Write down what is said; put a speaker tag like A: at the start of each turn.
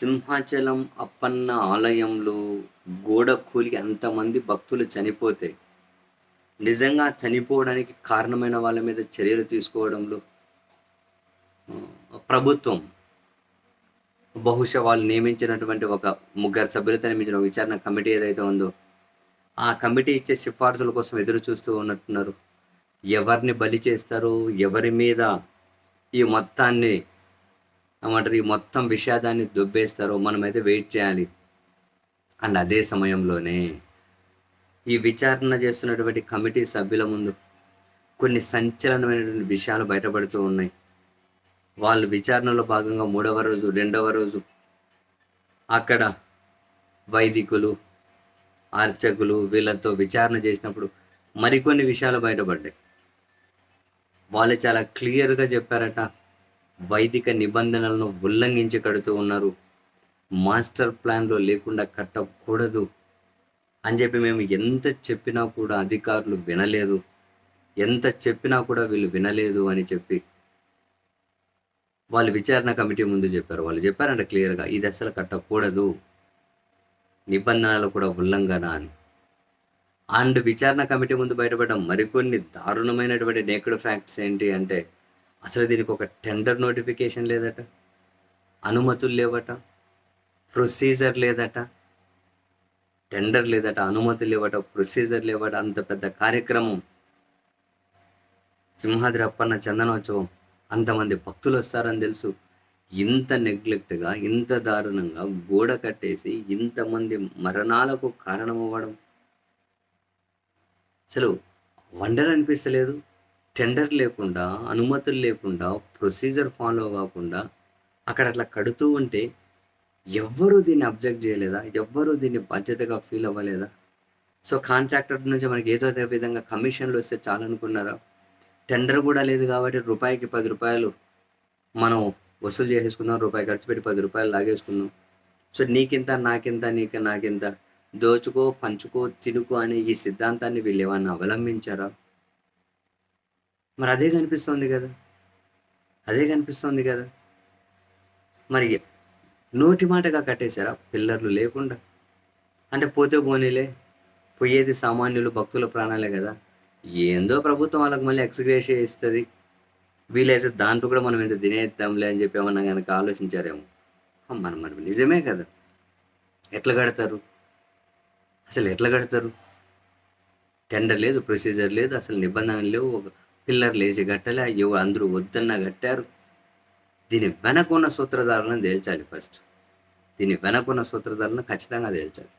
A: సింహాచలం అప్పన్న ఆలయంలో గోడ కూలికి అంతమంది భక్తులు చనిపోతే నిజంగా చనిపోవడానికి కారణమైన వాళ్ళ మీద చర్యలు తీసుకోవడంలో ప్రభుత్వం బహుశా వాళ్ళు నియమించినటువంటి ఒక ముగ్గురు సభ్యులతో నియమించిన విచారణ కమిటీ ఏదైతే ఉందో ఆ కమిటీ ఇచ్చే సిఫార్సుల కోసం ఎదురు చూస్తూ ఉన్నట్టున్నారు. ఎవరిని బలి చేస్తారో ఎవరి మీద ఈ మొత్తాన్ని ఏమంటారు? ఈ మొత్తం విషాదాన్ని దుబ్బేస్తారో మనమైతే వెయిట్ చేయాలి. అండ్ అదే సమయంలోనే ఈ విచారణ చేస్తున్నటువంటి కమిటీ సభ్యుల ముందు కొన్ని సంచలనమైనటువంటి విషయాలు బయటపడుతూ ఉన్నాయి. వాళ్ళు విచారణలో భాగంగా మూడవ రోజు రెండవ రోజు అక్కడ వైదికులు అర్చకులు వీళ్ళతో విచారణ చేసినప్పుడు మరికొన్ని విషయాలు బయటపడ్డాయి. వాళ్ళు చాలా క్లియర్గా చెప్పారట. వైదిక నిబంధనలను ఉల్లంఘించి కడుతూ ఉన్నారు. మాస్టర్ ప్లాన్లో లేకుండా కట్టకూడదు అని చెప్పి మేము ఎంత చెప్పినా కూడా అధికారులు వినలేదు. ఎంత చెప్పినా కూడా వీళ్ళు వినలేదు అని చెప్పి వాళ్ళు విచారణ కమిటీ ముందు చెప్పారు. వాళ్ళు చెప్పారంట క్లియర్గా ఇది అసలు కట్టకూడదు నిబంధనలు కూడా ఉల్లంఘన అని. అండ్ విచారణ కమిటీ ముందు బయటపడ్డ మరికొన్ని దారుణమైనటువంటి నేకుడు ఫ్యాక్ట్స్ ఏంటి అంటే అసలు దీనికి ఒక టెండర్ నోటిఫికేషన్ లేదట. అనుమతులు లేవట. ప్రొసీజర్ లేదట. టెండర్ లేదట అనుమతులు లేవట ప్రొసీజర్ లేవట అంత పెద్ద కార్యక్రమం. సింహాద్రి అప్పన్న చందనోత్సవం. అంతమంది భక్తులు వస్తారని తెలుసు. ఇంత నెగ్లెక్ట్గా ఇంత దారుణంగా గోడ కట్టేసి ఇంతమంది మరణాలకు కారణమవ్వడం. అసలు వండర్ అనిపిస్తలేదు? టెండర్ లేకుండా అనుమతులు లేకుండా ప్రొసీజర్ ఫాలో కాకుండా అక్కడ అట్లా కడుతూ ఉంటే ఎవ్వరూ దీన్ని అబ్జెక్ట్ చేయలేదా? ఎవ్వరూ దీన్ని బాధ్యతగా ఫీల్ అవ్వలేదా? సో కాంట్రాక్టర్ నుంచి మనకి ఏదో విధంగా కమిషన్లు వస్తే చాలనుకున్నారా? టెండర్ కూడా లేదు కాబట్టి రూపాయికి పది రూపాయలు మనం వసూలు చేసేసుకుందాం రూపాయి ఖర్చు పెట్టి పది రూపాయలు లాగేసుకుందాం సో నీకింత నాకింత నీకు నాకింత దోచుకో పంచుకో తినుకో అనే ఈ సిద్ధాంతాన్ని వీళ్ళు ఏమన్నా అవలంబించారా? మరి అదే కనిపిస్తుంది కదా. అదే కనిపిస్తుంది కదా. మరి నోటి మాటగా కట్టేశారా? పిల్లర్లు లేకుండా. అంటే పోతే పోనీలే. పోయేది సామాన్యులు భక్తుల ప్రాణాలే కదా. ఏందో ప్రభుత్వం వాళ్ళకి మళ్ళీ ఎక్స్గ్రేషియా ఇస్తుంది. వీలైతే దాంట్లో కూడా మనం ఇంత తినేద్దాంలే అని చెప్పి ఏమన్నా కనుక ఆలోచించారేమో. మనం మనం నిజమే కదా. ఎట్లా కడతారు? అసలు ఎట్లా కడతారు? టెండర్ లేదు ప్రొసీజర్ లేదు అసలు నిబంధనలు లేవు. పిల్లర్లు పిల్లర్ లేచి కట్టలే. ఎవరు అందరూ వద్దన్నా కట్టారు. దీని వెనకున్న సూత్రధారులను తేల్చాలి ఫస్ట్ దీని వెనకున్న సూత్రధారులను ఖచ్చితంగా తేల్చాలి.